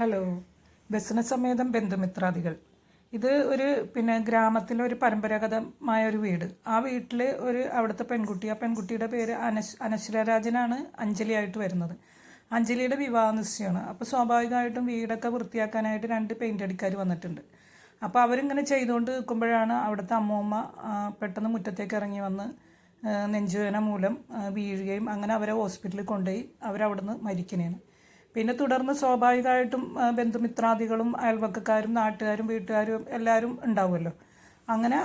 Hello. Business സമേതം ബന്ധുമിത്രാദികൾ. ഇത് ഒരു പിന്നെ ഗ്രാമത്തിലെ ഒരു പരമ്പരാഗതമായ ഒരു വീട്. ആ വീട്ടിൽ ഒരു അവിടുത്തെ പെൺകുട്ടി ആ പെൺകുട്ടിയുടെ പേര് അനശ് അനശ്വരരാജനാണ് അഞ്ജലി ആയിട്ട് വരുന്നത്. അഞ്ജലിയുടെ വിവാഹ നിശ്ചയമാണ് അപ്പോൾ സ്വാഭാവികമായിട്ടും വീടൊക്കെ വൃത്തിയാക്കാനായിട്ട് രണ്ട് പെയിന്റ് അടിക്കാർ വന്നിട്ടുണ്ട്. അപ്പോൾ അവരിങ്ങനെ ചെയ്തുകൊണ്ട് നിൽക്കുമ്പോഴാണ് അവിടുത്തെ അമ്മൂമ്മ പെട്ടെന്ന് മുറ്റത്തേക്ക് ഇറങ്ങി വന്ന് നെഞ്ചുവേന മൂലം വീഴുകയും അങ്ങനെ അവരെ ഹോസ്പിറ്റലിൽ കൊണ്ടുപോയി അവരവിടുന്ന് മരിക്കണേണ് പിന്നെ തുടർന്ന് സ്വാഭാവികമായിട്ടും ബന്ധുമിത്രാദികളും അയൽവക്കക്കാരും നാട്ടുകാരും വീട്ടുകാരും എല്ലാവരും ഉണ്ടാവുമല്ലോ. അങ്ങനെ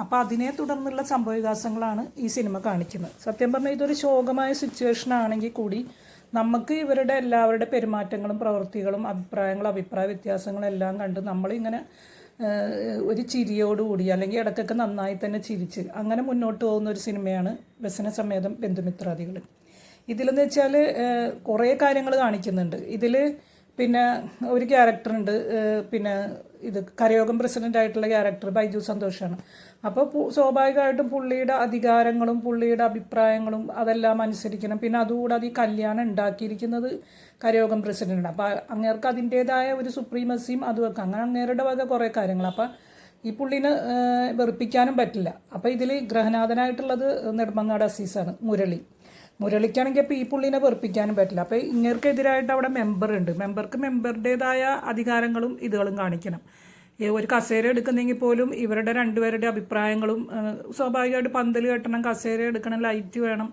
അപ്പോൾ അതിനെ തുടർന്നുള്ള സംഭവവികാസങ്ങളാണ് ഈ സിനിമ കാണിക്കുന്നത്. സത്യം പറഞ്ഞാൽ ഇതൊരു ശോകമായ സിറ്റുവേഷൻ ആണെങ്കിൽ കൂടി നമുക്ക് ഇവരുടെ എല്ലാവരുടെ പെരുമാറ്റങ്ങളും പ്രവൃത്തികളും അഭിപ്രായങ്ങളും അഭിപ്രായ വ്യത്യാസങ്ങളും എല്ലാം കണ്ട് നമ്മളിങ്ങനെ ഒരു ചിരിയോടുകൂടി അല്ലെങ്കിൽ ഇടയ്ക്കൊക്കെ നന്നായി തന്നെ ചിരിച്ച് അങ്ങനെ മുന്നോട്ട് പോകുന്ന ഒരു സിനിമയാണ് വ്യസന സമേതം ബന്ധുമിത്രാദികൾ ഇതിലെന്ന് വെച്ചാൽ കുറേ കാര്യങ്ങൾ കാണിക്കുന്നുണ്ട്. ഇതിൽ പിന്നെ ഒരു ക്യാരക്ടറുണ്ട്. പിന്നെ ഇത് കരയോഗം പ്രസിഡന്റ് ആയിട്ടുള്ള ക്യാരക്ടർ ബൈജു സന്തോഷാണ്. അപ്പോൾ സ്വാഭാവികമായിട്ടും പുള്ളിയുടെ അധികാരങ്ങളും പുള്ളിയുടെ അഭിപ്രായങ്ങളും അതെല്ലാം അനുസരിക്കണം. പിന്നെ അതുകൂടാതെ ഈ കല്യാണം ഉണ്ടാക്കിയിരിക്കുന്നത് കരയോഗം പ്രസിഡന്റാണ് അപ്പോൾ അങ്ങേർക്ക് അതിന്റേതായ ഒരു സുപ്രീമസിയും അതുമൊക്കെ അങ്ങനെ അങ്ങേരുടെ വക കുറേ കാര്യങ്ങൾ. അപ്പോൾ ഈ പുള്ളിനെ വെറുപ്പിക്കാനും പറ്റില്ല. അപ്പോൾ ഇതിൽ ഗ്രഹനാഥനായിട്ടുള്ളത് നെടുമങ്ങാട് അസീസാണ് മുരളി. മുരളിക്കാണെങ്കിൽ ഇപ്പോൾ ഈ പുള്ളിനെ വെറുപ്പിക്കാനും പറ്റില്ല. അപ്പോൾ ഇങ്ങനെക്കെതിരായിട്ട് അവിടെ മെമ്പർ ഉണ്ട്. മെമ്പർക്ക് മെമ്പറുടേതായ അധികാരങ്ങളും ഇതുകളും കാണിക്കണം. ഒരു കസേര എടുക്കുന്നെങ്കിൽ പോലും ഇവരുടെ രണ്ടുപേരുടെ അഭിപ്രായങ്ങളും സ്വാഭാവികമായിട്ട് പന്തൽ കെട്ടണം കസേര എടുക്കണം ലൈറ്റ് വേണം.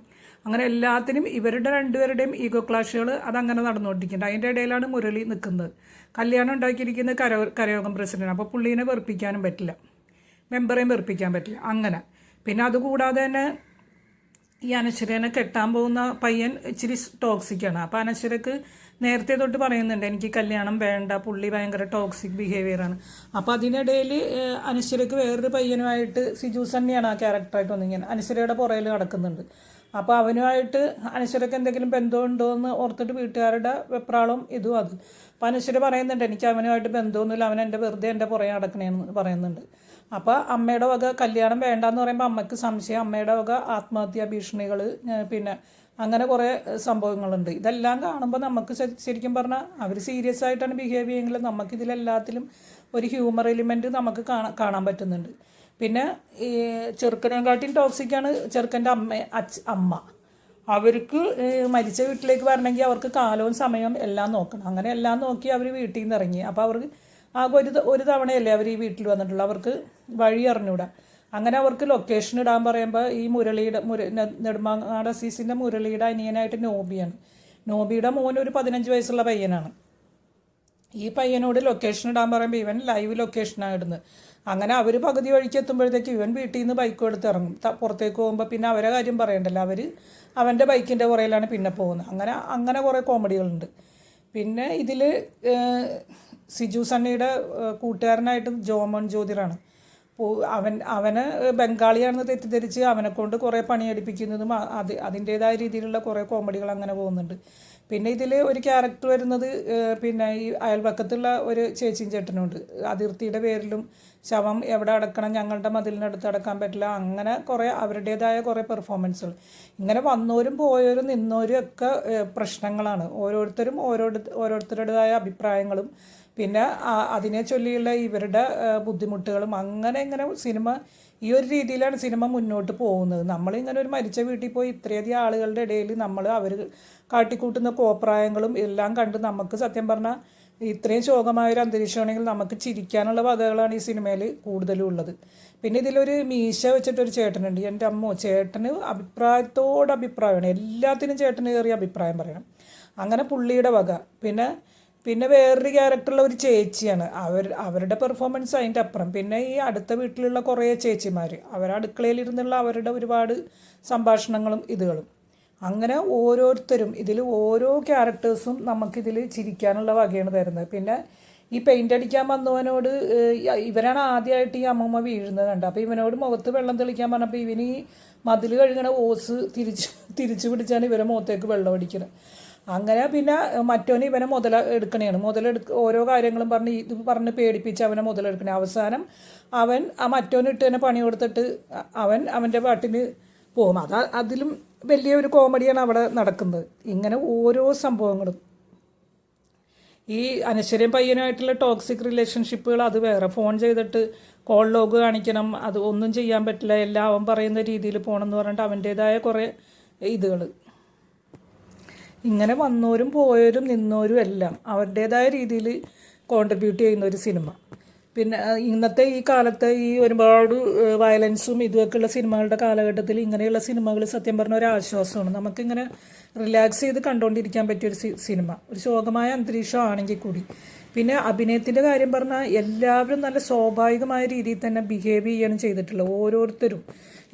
അങ്ങനെ എല്ലാത്തിനും ഇവരുടെ രണ്ടുപേരുടെയും ഈഗോ ക്ലാഷുകൾ അതങ്ങനെ നടന്നുകൊണ്ടിരിക്കുന്നുണ്ട്. അതിന്റെ ഇടയിലാണ് മുരളി നിൽക്കുന്നത്. കല്യാണം ഉണ്ടാക്കിയിരിക്കുന്നത് കര കരയോഗം പ്രസിഡന്റ്. അപ്പോൾ പുള്ളീനെ വെറുപ്പിക്കാനും പറ്റില്ല. മെമ്പറേയും വെറുപ്പിക്കാൻ പറ്റില്ല. അങ്ങനെ. പിന്നെ അതുകൂടാതെ തന്നെ ഈ അനശ്വരനെ കെട്ടാൻ പോകുന്ന പയ്യൻ ഇച്ചിരി ടോക്സിക്കാണ് അപ്പോൾ അനശ്വരക്ക് നേരത്തെ തൊട്ട് പറയുന്നുണ്ട് എനിക്ക് കല്യാണം വേണ്ട പുള്ളി ഭയങ്കര ടോക്സിക് ബിഹേവിയറാണ് അപ്പോൾ അതിനിടയിൽ അനശ്വരക്ക് വേറൊരു പയ്യനുമായിട്ട് സിജു സണ്ണിയാണ് ആ ക്യാരക്ടറായിട്ട് വന്നിങ്ങനെ അനശ്വരയുടെ പുറയിൽ നടക്കുന്നുണ്ട്. അപ്പോൾ അവനുമായിട്ട് അനശ്വരക്ക് എന്തെങ്കിലും ബന്ധമുണ്ടോ എന്ന് ഓർത്തിട്ട് വീട്ടുകാരുടെ വെപ്രാളും ഇതും അത്. അപ്പോൾ അനശ്വര പറയുന്നുണ്ട് എനിക്ക് അവനുമായിട്ട് ബന്ധമൊന്നുമില്ല അവൻ എന്റെ വെറുതെ എന്റെ പുറകെ നടക്കണേന്ന് പറയുന്നുണ്ട്. അപ്പോൾ അമ്മയുടെ വക കല്യാണം വേണ്ടെന്ന് പറയുമ്പോൾ അമ്മയ്ക്ക് സംശയം. അമ്മയുടെ വക ആത്മഹത്യാ ഭീഷണികൾ പിന്നെ അങ്ങനെ കുറേ സംഭവങ്ങളുണ്ട്. ഇതെല്ലാം കാണുമ്പോൾ നമുക്ക് ശരിക്കും പറഞ്ഞാൽ അവർ സീരിയസ് ആയിട്ടാണ് ബിഹേവ് ചെയ്യുമെങ്കിൽ നമുക്ക് ഇതിലെല്ലാത്തിലും ഒരു ഹ്യൂമർ എലിമെന്റ് നമുക്ക് കാണാൻ കാണാൻ പറ്റുന്നുണ്ട്. പിന്നെ ഈ ചെറുക്കനെക്കാട്ടിയും ടോക്സിക്കാണ് ചെറുക്കന്റെ അമ്മ അച്ഛ അമ്മ. അവർക്ക് മരിച്ച വീട്ടിലേക്ക് വരണമെങ്കിൽ അവർക്ക് കാലവും സമയവും എല്ലാം നോക്കണം. അങ്ങനെ എല്ലാം നോക്കി അവർ വീട്ടിൽ നിന്ന് ഇറങ്ങി. അപ്പോൾ അവർക്ക് ആകെ ഒരു ഒരു തവണയല്ലേ അവർ ഈ വീട്ടിൽ വന്നിട്ടുള്ളൂ. അവർക്ക് വഴി അറിഞ്ഞൂടാ. അങ്ങനെ അവർക്ക് ലൊക്കേഷൻ ഇടാൻ പറയുമ്പോൾ ഈ മുരളിയുടെ മുര നെടുമാങ്ങാട് അസീസിന്റെ മുരളിയുടെ അനിയനായിട്ട് നോബിയാണ്. നോബിയുടെ മോൻ ഒരു പതിനഞ്ച് വയസ്സുള്ള പയ്യനാണ്. ഈ പയ്യനോട് ലൊക്കേഷൻ ഇടാൻ പറയുമ്പോൾ ഇവൻ ലൈവ് ലൊക്കേഷനാണ് ഇടുന്നത്. അങ്ങനെ അവർ പകുതി വഴിക്ക് എത്തുമ്പോഴത്തേക്ക് ഇവൻ വീട്ടിൽ നിന്ന് ബൈക്ക് എടുത്ത് ഇറങ്ങും. പുറത്തേക്ക് പോകുമ്പോൾ പിന്നെ അവരെ കാര്യം പറയണ്ടല്ലോ. അവർ അവന്റെ ബൈക്കിന്റെ പുറയിലാണ് പിന്നെ പോകുന്നത്. അങ്ങനെ അങ്ങനെ കുറേ കോമഡികളുണ്ട് പിന്നെ ഇതിൽ സിജു സണ്ണിയുടെ കൂട്ടുകാരനായിട്ട് ജോമോൻ ജ്യോതിറാണ്. അവൻ അവന് ബംഗാളിയാണെന്ന് തെറ്റിദ്ധരിച്ച് അവനെ കൊണ്ട് കുറേ പണിയടിപ്പിക്കുന്നതും അത് അതിന്റേതായ രീതിയിലുള്ള കുറേ കോമഡികൾ അങ്ങനെ പോകുന്നുണ്ട്. പിന്നെ ഇതിൽ ഒരു ക്യാരക്ടർ വരുന്നത് പിന്നെ ഈ അയൽവക്കത്തുള്ള ഒരു ചേച്ചിയും ചേട്ടനുണ്ട് അതിർത്തിയുടെ പേരിലും ശവം എവിടെ അടക്കണം ഞങ്ങളുടെ മതിലിനടുത്ത് അടക്കാൻ പറ്റില്ല അങ്ങനെ കുറേ അവരുടേതായ കുറേ പെർഫോമൻസുകൾ. ഇങ്ങനെ വന്നവരും പോയവരും നിന്നവരും ഒക്കെ പ്രശ്നങ്ങളാണ്. ഓരോരുത്തരും ഓരോ ഓരോരുത്തരുടേതായ അഭിപ്രായങ്ങളും പിന്നെ അതിനെ ചൊല്ലിയുള്ള ഇവരുടെ ബുദ്ധിമുട്ടുകളും അങ്ങനെ ഇങ്ങനെ സിനിമ ഈ ഒരു രീതിയിലാണ് സിനിമ മുന്നോട്ട് പോകുന്നത്. നമ്മളിങ്ങനെ ഒരു മരിച്ച വീട്ടിൽ പോയി ഇത്രയധികം ആളുകളുടെ ഇടയിൽ നമ്മൾ അവർ കാട്ടിക്കൂട്ടുന്ന കോപ്രായങ്ങളും എല്ലാം കണ്ട് നമുക്ക് സത്യം പറഞ്ഞാൽ ഇത്രയും ശോകമായ ഒരു അന്തരീക്ഷമാണെങ്കിൽ നമുക്ക് ചിരിക്കാനുള്ള വകകളാണ് ഈ സിനിമയിൽ കൂടുതലും ഉള്ളത്. പിന്നെ ഇതിലൊരു മീശ വെച്ചിട്ടൊരു ചേട്ടനുണ്ട്. എന്റെ അമ്മോ ചേട്ടന് അഭിപ്രായത്തോട് അഭിപ്രായമാണ്. എല്ലാത്തിനും ചേട്ടന് കയറിയ അഭിപ്രായം പറയണം. അങ്ങനെ പുള്ളിയുടെ വക. പിന്നെ പിന്നെ വേറൊരു ക്യാരക്ടറുള്ള ഒരു ചേച്ചിയാണ്. അവർ അവരുടെ പെർഫോമൻസ് അതിന്റെ അപ്പുറം. പിന്നെ ഈ അടുത്ത വീട്ടിലുള്ള കുറേ ചേച്ചിമാർ അവർ അടുക്കളയിലിരുന്നുള്ള അവരുടെ ഒരുപാട് സംഭാഷണങ്ങളും ഇതുകളും. അങ്ങനെ ഓരോരുത്തരും ഇതിൽ ഓരോ ക്യാരക്ടേഴ്സും നമുക്കിതിൽ ചിരിക്കാനുള്ള വകയാണ് തരുന്നത്. പിന്നെ ഈ പെയിന്റ് അടിക്കാൻ വന്നവനോട് ഇവരാണ് ആദ്യമായിട്ട് ഈ അമ്മമ്മ വീഴുന്നത് കണ്ടത് അപ്പോൾ ഇവനോട് മുഖത്ത് വെള്ളം തെളിക്കാൻ പറഞ്ഞപ്പോൾ ഇവന് ഈ മതിൽ കഴുകണ ഓസ് തിരിച്ച് തിരിച്ചു പിടിച്ചാണ് ഇവരെ മുഖത്തേക്ക് വെള്ളം അടിക്കുന്നത് അങ്ങനെ പിന്നെ മറ്റോന് ഇവനെ മുതല എടുക്കണേണ്. മുതലെടുക്ക ഓരോ കാര്യങ്ങളും പറഞ്ഞ് ഇത് പറഞ്ഞ് പേടിപ്പിച്ച് അവനെ മുതലെടുക്കണേ അവസാനം അവൻ ആ മറ്റോനിട്ട് തന്നെ പണി കൊടുത്തിട്ട് അവൻ അവന്റെ പാട്ടിന് പോകും. അത് അതിലും വലിയൊരു കോമഡിയാണ് അവിടെ നടക്കുന്നത്. ഇങ്ങനെ ഓരോ സംഭവങ്ങളും. ഈ അനശ്വരം പയ്യനുമായിട്ടുള്ള ടോക്സിക് റിലേഷൻഷിപ്പുകൾ അത് വേറെ. ഫോൺ ചെയ്തിട്ട് കോൾ ലോഗ് കാണിക്കണം. അത് ഒന്നും ചെയ്യാൻ പറ്റില്ല. എല്ലാം അവൻ പറയുന്ന രീതിയിൽ പോകണം എന്ന് പറഞ്ഞിട്ട് അവന്റേതായ കുറേ ഇതുകൾ ഇങ്ങനെ വന്നവരും പോയവരും നിന്നവരും എല്ലാം അവരുടേതായ രീതിയിൽ കോൺട്രിബ്യൂട്ട് ചെയ്യുന്ന ഒരു സിനിമ. പിന്നെ ഇന്നത്തെ ഈ കാലത്തെ ഈ ഒരുപാട് വയലൻസും വയലൻസും ഇതുമൊക്കെയുള്ള സിനിമകളുടെ കാലഘട്ടത്തിൽ ഇങ്ങനെയുള്ള സിനിമകൾ സത്യം പറഞ്ഞ ഒരു ആശ്വാസമാണ്. നമുക്കിങ്ങനെ റിലാക്സ് ചെയ്ത് കണ്ടുകൊണ്ടിരിക്കാൻ പറ്റിയ ഒരു സിനിമ. ഒരു ശോകമായ അന്തരീക്ഷം ആണെങ്കിൽ കൂടി. പിന്നെ അഭിനയത്തിന്റെ കാര്യം പറഞ്ഞാൽ എല്ലാവരും നല്ല സ്വാഭാവികമായ രീതിയിൽ തന്നെ ബിഹേവ് ചെയ്യാണ് ചെയ്തിട്ടുള്ളത് ഓരോരുത്തരും.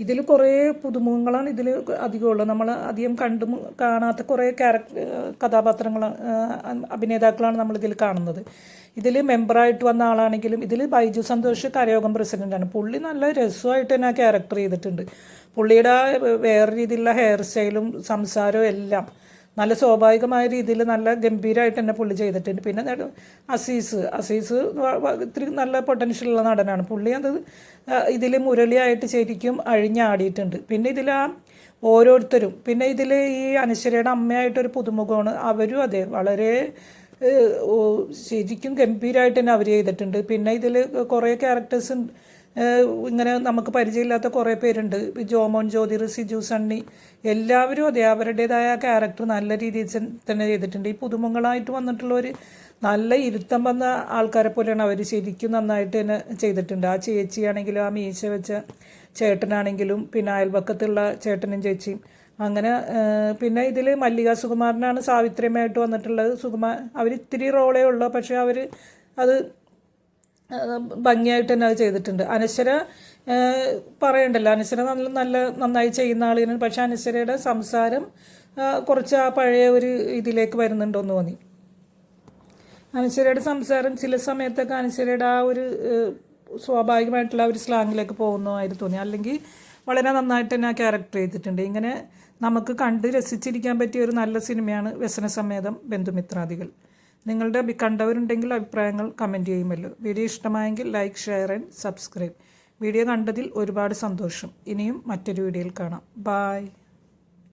ഇതിൽ കുറേ പുതുമുഖങ്ങളാണ് ഇതിൽ അധികമുള്ളത് നമ്മൾ അധികം കണ്ടു കാണാത്ത കുറേ ക്യാരക്ടർ കഥാപാത്രങ്ങൾ അഭിനേതാക്കളാണ് നമ്മളിതിൽ കാണുന്നത്. ഇതിൽ മെമ്പറായിട്ട് വന്ന ആളാണെങ്കിലും ഇതിൽ ബൈജു സന്തോഷ് കരയോഗം പ്രസിഡന്റാണ് പുള്ളി നല്ല രസമായിട്ട് തന്നെ ആ ക്യാരക്ടർ ചെയ്തിട്ടുണ്ട്. പുള്ളിയുടെ വേറെ രീതിയിലുള്ള ഹെയർ സ്റ്റൈലും സംസാരവും എല്ലാം. നല്ല സ്വാഭാവികമായ രീതിയിൽ നല്ല ഗംഭീരമായിട്ട് തന്നെ പുള്ളി ചെയ്തിട്ടുണ്ട്. പിന്നെ അസീസ് അസീസ് ഇത്തിരി നല്ല പൊട്ടൻഷ്യലുള്ള നടനാണ്. പുള്ളി അത് ഇതിൽ മുരളിയായിട്ട് ശരിക്കും അഴിഞ്ഞാടിയിട്ടുണ്ട്. പിന്നെ ഇതിൽ ആ ഓരോരുത്തരും പിന്നെ ഇതിൽ ഈ അനശ്വരയുടെ അമ്മയായിട്ടൊരു പുതുമുഖമാണ് അവരും അതെ വളരെ ശരിക്കും ഗംഭീരമായിട്ട് തന്നെ അവർ ചെയ്തിട്ടുണ്ട്. പിന്നെ ഇതിൽ കുറേ ക്യാരക്ടേഴ്സ് ഇങ്ങനെ നമുക്ക് പരിചയമില്ലാത്ത കുറേ പേരുണ്ട്. ജോമോൻ ജ്യോതിർ സിജു സണ്ണി. എല്ലാവരും അതെ അവരുടേതായ ക്യാരക്ടർ നല്ല രീതിയിൽ തന്നെ ചെയ്തിട്ടുണ്ട്. ഈ പുതുമുങ്ങളായിട്ട് വന്നിട്ടുള്ളവർ നല്ല ഇരുത്തം വന്ന ആൾക്കാരെ പോലെയാണ് അവർ ശരിക്കും നന്നായിട്ട് തന്നെ ചെയ്തിട്ടുണ്ട്. ആ ചേച്ചിയാണെങ്കിലും ആ മീശ വെച്ച ചേട്ടനാണെങ്കിലും പിന്നെ അയൽപക്കത്തുള്ള ചേട്ടനും ചേച്ചിയും. അങ്ങനെ പിന്നെ ഇതിൽ മല്ലിക സുകുമാരനാണ് സാവിത്രിയമായിട്ട് വന്നിട്ടുള്ളത്. സുകുമാർ അവർ ഇത്തിരി റോളേ ഉള്ളൂ. പക്ഷേ അവർ അത് ഭംഗിയായിട്ട് തന്നെ അത് ചെയ്തിട്ടുണ്ട്. അനശ്വര പറയണ്ടല്ലോ. അനശ്വര നല്ല നല്ല നന്നായി ചെയ്യുന്ന ആളിനാണ് പക്ഷേ അനശ്വരയുടെ സംസാരം കുറച്ച് ആ പഴയ ഒരു ഇതിലേക്ക് വരുന്നുണ്ടോയെന്ന് തോന്നി. അനശ്വരയുടെ സംസാരം ചില സമയത്തൊക്കെ അനശ്വരയുടെ ആ ഒരു സ്വാഭാവികമായിട്ടുള്ള ഒരു സ്ലാങ്ങിലേക്ക് പോകുന്നതായിട്ട് തോന്നി. അല്ലെങ്കിൽ വളരെ നന്നായിട്ട് തന്നെ ആ ക്യാരക്ടർ ചെയ്തിട്ടുണ്ട്. ഇങ്ങനെ നമുക്ക് കണ്ട് രസിച്ചിരിക്കാൻ പറ്റിയ ഒരു നല്ല സിനിമയാണ് വ്യസനസമേതം ബന്ധുമിത്രാദികൾ. നിങ്ങളുടെ കണ്ടവരുണ്ടെങ്കിൽ അഭിപ്രായങ്ങൾ കമന്റ് ചെയ്യുമല്ലോ. വീഡിയോ ഇഷ്ടമായെങ്കിൽ like share and subscribe video കണ്ടതിൽ ഒരുപാട് സന്തോഷം. ഇനിയും മറ്റൊരു വീഡിയോയിൽ കാണാം. ബായ്